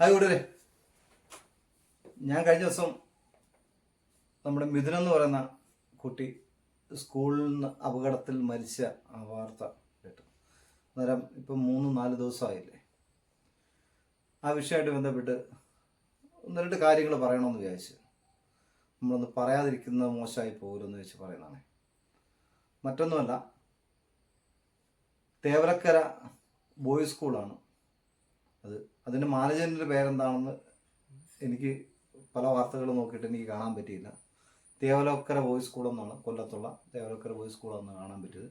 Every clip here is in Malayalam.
ഹായ് കൂട്ടരെ ഞാൻ കഴിഞ്ഞ ദിവസം നമ്മുടെ മിഥുൻ എന്ന് പറയുന്ന കുട്ടി സ്കൂളിൽ നിന്ന് അപകടത്തിൽ മരിച്ച ആ വാർത്ത കേട്ടു. അന്നേരം ഇപ്പം മൂന്ന് നാല് ദിവസമായില്ലേ. ആ വിഷയമായിട്ട് ബന്ധപ്പെട്ട് ഒന്ന് രണ്ട് കാര്യങ്ങൾ പറയണമെന്ന് വിചാരിച്ചു നമ്മളൊന്ന് പറയാതിരിക്കുന്നത് മോശമായി പോകുമെന്ന് വെച്ച് പറയുന്നതാണ്. മറ്റൊന്നുമല്ല തേവലക്കര ബോയ്സ് സ്കൂളാണ് അത് അതിന്റെ മാനേജറിന്റെ പേരെന്താണെന്ന് എനിക്ക് പല വാർത്തകൾ നോക്കിയിട്ട് എനിക്ക് കാണാൻ പറ്റിയില്ല. ദേവലോക്കര ബോയ്സ് സ്കൂൾ എന്നാണ് കൊല്ലത്തുള്ള ദേവലോക്കര ബോയ്സ് സ്കൂൾ എന്ന് കാണാൻ പറ്റിയത്.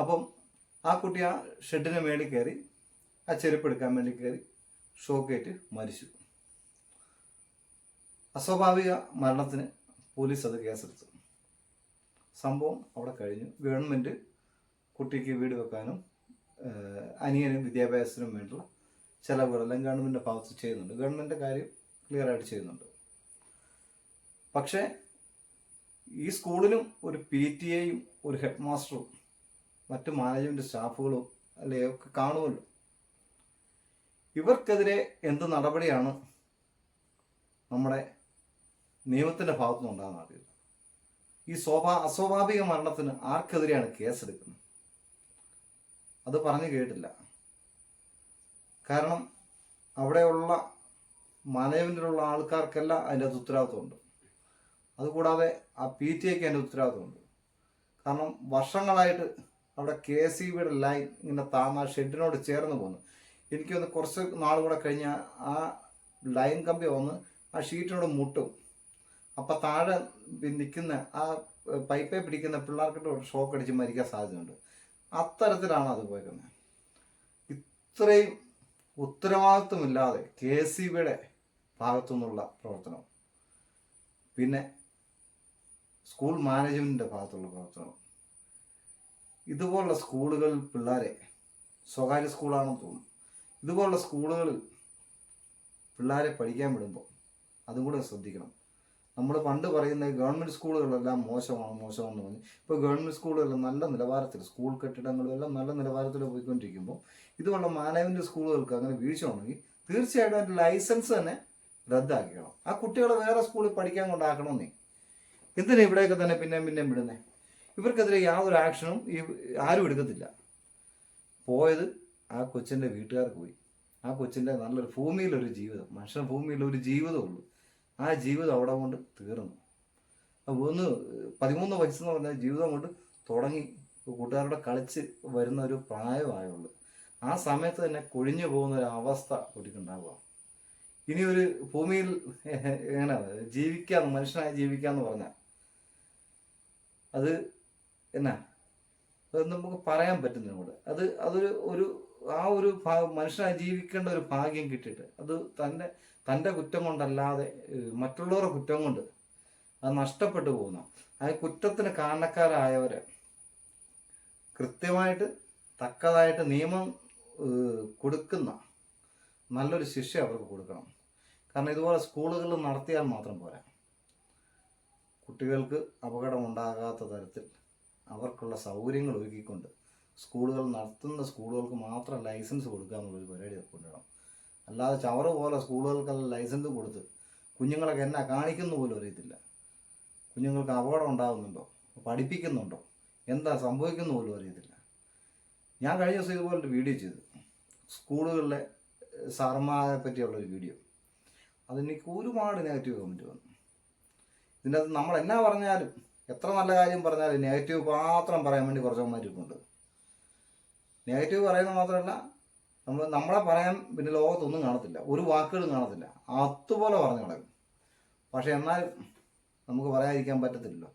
അപ്പം ആ കുട്ടി ആ ഷെഡിന് മേളിൽ കയറി ആ ചെരുപ്പ് എടുക്കാൻ വേണ്ടി കയറി ഷോക്കേറ്റ് മരിച്ചു. അസ്വാഭാവിക മരണത്തിന് പോലീസ് അത് കേസെടുത്തു. സംഭവം അവിടെ കഴിഞ്ഞു. ഗവൺമെന്റ് കുട്ടിക്ക് വീട് വെക്കാനും അനിയനും വിദ്യാഭ്യാസത്തിനും വേണ്ടിയുള്ള ചിലവുകളെല്ലാം ഗവൺമെന്റിന്റെ ഭാഗത്ത് ചെയ്യുന്നുണ്ട്. ഗവൺമെന്റിന്റെ കാര്യം ക്ലിയർ ആയിട്ട് ചെയ്യുന്നുണ്ട്. പക്ഷേ ഈ സ്കൂളിലും ഒരു പി ടി എയും ഒരു ഹെഡ് മാസ്റ്ററും മറ്റ് മാനേജ്മെന്റ് സ്റ്റാഫുകളും അല്ലേ ഒക്കെ കാണുമല്ലോ. ഇവർക്കെതിരെ എന്ത് നടപടിയാണ് നമ്മുടെ നിയമത്തിന്റെ ഭാഗത്തുനിന്ന് ഉണ്ടാകുന്ന അറിയില്ല. ഈ സ്വാഭാ അസ്വാഭാവിക മരണത്തിന് ആർക്കെതിരെയാണ് കേസെടുക്കുന്നത്? അത് പറഞ്ഞു കേട്ടില്ല. കാരണം അവിടെയുള്ള മാനേജ്മെന്റിലുള്ള ആൾക്കാർക്കെല്ലാം അതിന്റെ അത് ഉത്തരവാദിത്വമുണ്ട്. അതുകൂടാതെ ആ പി ടി എക്ക് അതിന്റെ ഉത്തരവാദിത്വമുണ്ട്. കാരണം വർഷങ്ങളായിട്ട് അവിടെ കെ എസ് സി ബിയുടെ ലൈൻ ഇങ്ങനെ താന്ന ഷെഡിനോട് ചേർന്ന് പോകുന്നു എനിക്കൊന്ന് കുറച്ച് നാൾ കൂടെ കഴിഞ്ഞാൽ ആ ലൈൻ കമ്പി വന്ന് ആ ഷീറ്റിനോട് മുട്ടും. അപ്പം താഴെ നിൽക്കുന്ന ആ പൈപ്പേ പിടിക്കുന്ന പിള്ളേർക്കിട്ട് ഷോക്ക് അടിച്ച് മരിക്കാൻ സാധ്യതയുണ്ട്. അത്തരത്തിലാണ് അത് പോയിരുന്നത് ഇത്രയും ഉത്തരവാദിത്വമില്ലാതെ കെ സി ബിയുടെ ഭാഗത്തു നിന്നുള്ള പ്രവർത്തനം പിന്നെ സ്കൂൾ മാനേജ്മെന്റിന്റെ ഭാഗത്തുള്ള പ്രവർത്തനം ഇതുപോലുള്ള സ്കൂളുകളിൽ പിള്ളേരെ സ്വകാര്യ സ്കൂളാണെന്ന് തോന്നുന്നു. ഇതുപോലുള്ള സ്കൂളുകളിൽ പിള്ളേരെ പഠിക്കാൻ വിടുമ്പോൾ അതും കൂടെ ശ്രദ്ധിക്കണം. നമ്മൾ പണ്ട് പറയുന്ന ഗവൺമെന്റ് സ്കൂളുകളെല്ലാം മോശമാണ് മോശമാണെന്ന് പറഞ്ഞു. ഇപ്പോൾ ഗവൺമെന്റ് സ്കൂളുകളെല്ലാം നല്ല നിലവാരത്തിൽ സ്കൂൾ കെട്ടിടങ്ങളും എല്ലാം നല്ല നിലവാരത്തിൽ പോയിക്കൊണ്ടിരിക്കുമ്പോൾ ഇതുപോലുള്ള മാനേജ്മെന്റ് സ്കൂളുകൾക്ക് അങ്ങനെ വീഴ്ച ഉണ്ടെങ്കിൽ തീർച്ചയായിട്ടും അതിന്റെ ലൈസൻസ് തന്നെ റദ്ദാക്കിക്കണം. ആ കുട്ടികളെ വേറെ സ്കൂളിൽ പഠിക്കാൻ കൊണ്ടാക്കണമെന്നേ എന്തിനാ ഇവിടെയൊക്കെ തന്നെ പിന്നെയും പിന്നെയും വിടുന്നേ? ഇവർക്കെതിരെ യാതൊരു ആക്ഷനും ഈ ആരും എടുക്കത്തില്ല. പോയത് ആ കൊച്ചിന്റെ വീട്ടുകാർക്ക് പോയി. ആ കൊച്ചിന്റെ നല്ലൊരു ഭൂമിയിലൊരു ജീവിതം. മനുഷ്യൻ ഭൂമിയിലൊരു ജീവിതമുള്ളൂ ആ ജീവിതം അവിടെ കൊണ്ട് തീർന്നു. ഒന്ന് പതിമൂന്ന് വയസ്സെന്ന് പറഞ്ഞാൽ ജീവിതം കൊണ്ട് തുടങ്ങി. കൂട്ടുകാരുടെ കളിച്ച് വരുന്ന ഒരു പ്രായമായുള്ളൂ. ആ സമയത്ത് തന്നെ കൊഴിഞ്ഞു പോകുന്ന ഒരു അവസ്ഥ കുട്ടിക്കുണ്ടാവുക ഇനി ഒരു ഭൂമിയിൽ എങ്ങനെ ജീവിക്കാന്ന് മനുഷ്യനായി ജീവിക്കാന്ന് പറഞ്ഞാൽ അത് എന്നാ? അത് നമുക്ക് പറയാൻ പറ്റുന്ന കൂടെ അത് അതൊരു ഒരു ആ ഒരു മനുഷ്യനായി ജീവിക്കേണ്ട ഒരു ഭാഗ്യം കിട്ടിയിട്ട് അത് തന്റെ തന്റെ കുറ്റം കൊണ്ടല്ലാതെ മറ്റുള്ളവരുടെ കുറ്റം കൊണ്ട് അത് നഷ്ടപ്പെട്ടു പോകുന്ന ആ കുറ്റത്തിന് കാരണക്കാരായവരെ കൃത്യമായിട്ട് തക്കതായിട്ട് നിയമം കൊടുക്കുന്ന നല്ലൊരു ശിക്ഷ അവർക്ക് കൊടുക്കണം. കാരണം ഇതുപോലെ സ്കൂളുകളിൽ നടത്തിയാൽ മാത്രം പോരാ. കുട്ടികൾക്ക് അപകടം ഉണ്ടാകാത്ത തരത്തിൽ അവർക്കുള്ള സൗകര്യങ്ങൾ ഒരുക്കിക്കൊണ്ട് സ്കൂളുകൾ നടത്തുന്ന സ്കൂളുകൾക്ക് മാത്രം ലൈസൻസ് കൊടുക്കുക എന്നുള്ളൊരു പരിപാടി കൊണ്ടുവരണം. അല്ലാതെ ചവറ് പോലെ സ്കൂളുകൾക്കെല്ലാം ലൈസൻസ് കൊടുത്ത് കുഞ്ഞുങ്ങളൊക്കെ എന്നാ കാണിക്കുന്നു പോലും അറിയത്തില്ല. കുഞ്ഞുങ്ങൾക്ക് അപകടം ഉണ്ടാകുന്നുണ്ടോ? പഠിപ്പിക്കുന്നുണ്ടോ? എന്താ സംഭവിക്കുന്നു പോലും അറിയത്തില്ല. ഞാൻ കഴിഞ്ഞ ദിവസം ഇതുപോലൊരു വീഡിയോ ചെയ്തു. സ്കൂളുകളിലെ സാറന്മാരെ പറ്റിയുള്ളൊരു വീഡിയോ. അതെനിക്ക് ഒരുപാട് നെഗറ്റീവ് കമന്റ് വന്നു. ഇതിന്റെ അകത്ത് നമ്മൾ എന്നാ പറഞ്ഞാലും എത്ര നല്ല കാര്യം പറഞ്ഞാലും നെഗറ്റീവ് മാത്രം പറയാൻ വേണ്ടി കുറച്ചന്മാർ ഇരിപ്പുണ്ട് നെഗറ്റീവ് പറയുന്നത് മാത്രമല്ല നമ്മൾ നമ്മളെ പറയാൻ പിന്നെ ലോകത്തൊന്നും കാണത്തില്ല. ഒരു വാക്കുകളും കാണത്തില്ല. അതുപോലെ പറഞ്ഞു കളയും പക്ഷെ എന്നാലും നമുക്ക് പറയാതിരിക്കാൻ പറ്റത്തില്ലല്ലോ.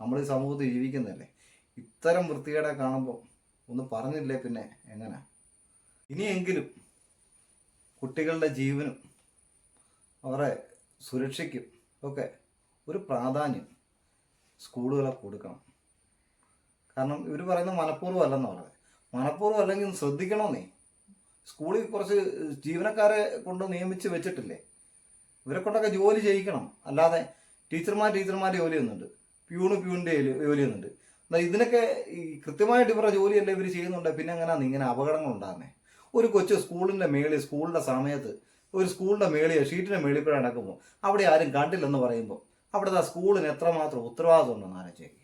നമ്മൾ ഈ സമൂഹത്തിൽ ജീവിക്കുന്നതല്ലേ? ഇത്തരം വൃത്തികേടെ കാണുമ്പോൾ ഒന്ന് പറഞ്ഞില്ലേ പിന്നെ എങ്ങനെ? ഇനിയെങ്കിലും കുട്ടികളുടെ ജീവനും അവരുടെ സുരക്ഷയ്ക്കും ഒക്കെ ഒരു പ്രാധാന്യം സ്കൂളുകളെ കൊടുക്കണം. കാരണം ഇവർ പറയുന്നത് മനഃപൂർവം അല്ലെന്ന് പറയുന്നത് മനഃപൂർവം അല്ലെങ്കിൽ ശ്രദ്ധിക്കണമെന്നേ സ്കൂളിൽ കുറച്ച് ജീവനക്കാരെ കൊണ്ട് നിയമിച്ച് വെച്ചിട്ടില്ലേ? ഇവരെ കൊണ്ടൊക്കെ ജോലി ചെയ്യിക്കണം. അല്ലാതെ ടീച്ചർമാർ ടീച്ചർമാരുടെ ജോലി ചെയ്യുന്നുണ്ട്. പ്യൂണ് പ്യൂണിന്റെ ജോലി ചെയ്യുന്നുണ്ട്. എന്നാൽ ഇതിനൊക്കെ ഈ കൃത്യമായിട്ട് ഇവരുടെ ജോലിയല്ലേ ഇവർ ചെയ്യുന്നുണ്ട്. പിന്നെ എങ്ങനെയാണ് ഇങ്ങനെ അപകടങ്ങൾ ഉണ്ടാകുന്നത് ഒരു കൊച്ചു സ്കൂളിന്റെ മേളിൽ സ്കൂളിന്റെ സമയത്ത് ഒരു സ്കൂളിന്റെ മേളിൽ ഷീറ്റിന്റെ മേളിൽ കൂടെ നടക്കുമ്പോൾ അവിടെ ആരും കണ്ടില്ലെന്ന് പറയുമ്പോൾ അവിടുത്തെ ആ സ്കൂളിന് എത്രമാത്രം ഉത്തരവാദിത്വം ഉണ്ടെന്ന് ആലോചിച്ചേക്ക്.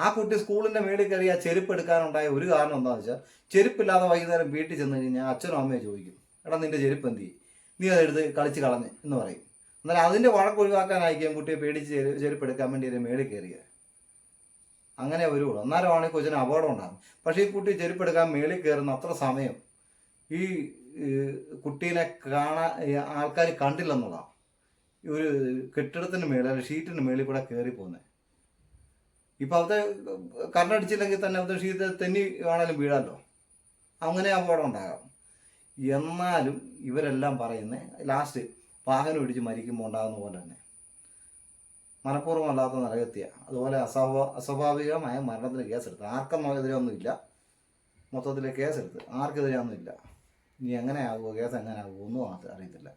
ആ കുട്ടി സ്കൂളിന്റെ മേളിൽ കയറി ആ ചെരുപ്പ് എടുക്കാനുണ്ടായ ഒരു കാരണം എന്താണെന്ന് വെച്ചാൽ ചെരുപ്പില്ലാതെ വൈകുന്നേരം വീട്ടിൽ ചെന്ന് കഴിഞ്ഞാൽ അച്ഛനും അമ്മയും ചോദിക്കും എടാ നിന്റെ ചെരുപ്പ് എന്ത് ചെയ്യും? നീ അതെടുത്ത് കളിച്ച് കളഞ്ഞ് എന്ന് പറയും. എന്നാൽ അതിന്റെ വഴക്ക് ഒഴിവാക്കാനായിരിക്കും കുട്ടിയെ പേടിച്ച് ചെരു- ചെരുപ്പ് എടുക്കാൻ വേണ്ടി അതിന്റെ മേളിൽ കയറിയത് അങ്ങനെ വരുള്ളൂ. അന്നേരമാണ് ഈ കൊച്ചിന് അപകടം ഉണ്ടാകും. പക്ഷേ ഈ കുട്ടി ചെരുപ്പ് എടുക്കാൻ മേളിൽ കയറുന്ന അത്ര സമയം ഈ കുട്ടീനെ കാണാൻ ആൾക്കാർ കണ്ടില്ലെന്നുള്ളതാണ്. ഒരു കെട്ടിടത്തിന് മേളിൽ അല്ലെങ്കിൽ ഷീറ്റിന് മേളിൽ കൂടെ കയറി പോകുന്നത് ഇപ്പം അവിടെ കറണ്ടടിച്ചില്ലെങ്കിൽ തന്നെ അത് ഷീറ്റ് തെന്നി വേണേലും വീഴാമല്ലോ അങ്ങനെ അപകടം ഉണ്ടാകാം. എന്നാലും ഇവരെല്ലാം പറയുന്നത് ലാസ്റ്റ് വാഹനം ഇടിച്ച് മരിക്കുമ്പോൾ ഉണ്ടാകുന്ന പോലെ തന്നെ. മനഃപൂർവമല്ലാത്ത നരകത്തിയ. അതുപോലെ അസ്വാഭാ അസ്വാഭാവികമായ മരണത്തിന് കേസെടുത്ത്. ആർക്കും ഒന്നുമില്ല. മൊത്തത്തിൽ കേസെടുത്ത്. ആർക്കെതിരെ ഒന്നുമില്ല. ഇനി എങ്ങനെയാകുമോ കേസ് എങ്ങനെയാകുമോ ഒന്നും അറിയത്തില്ല.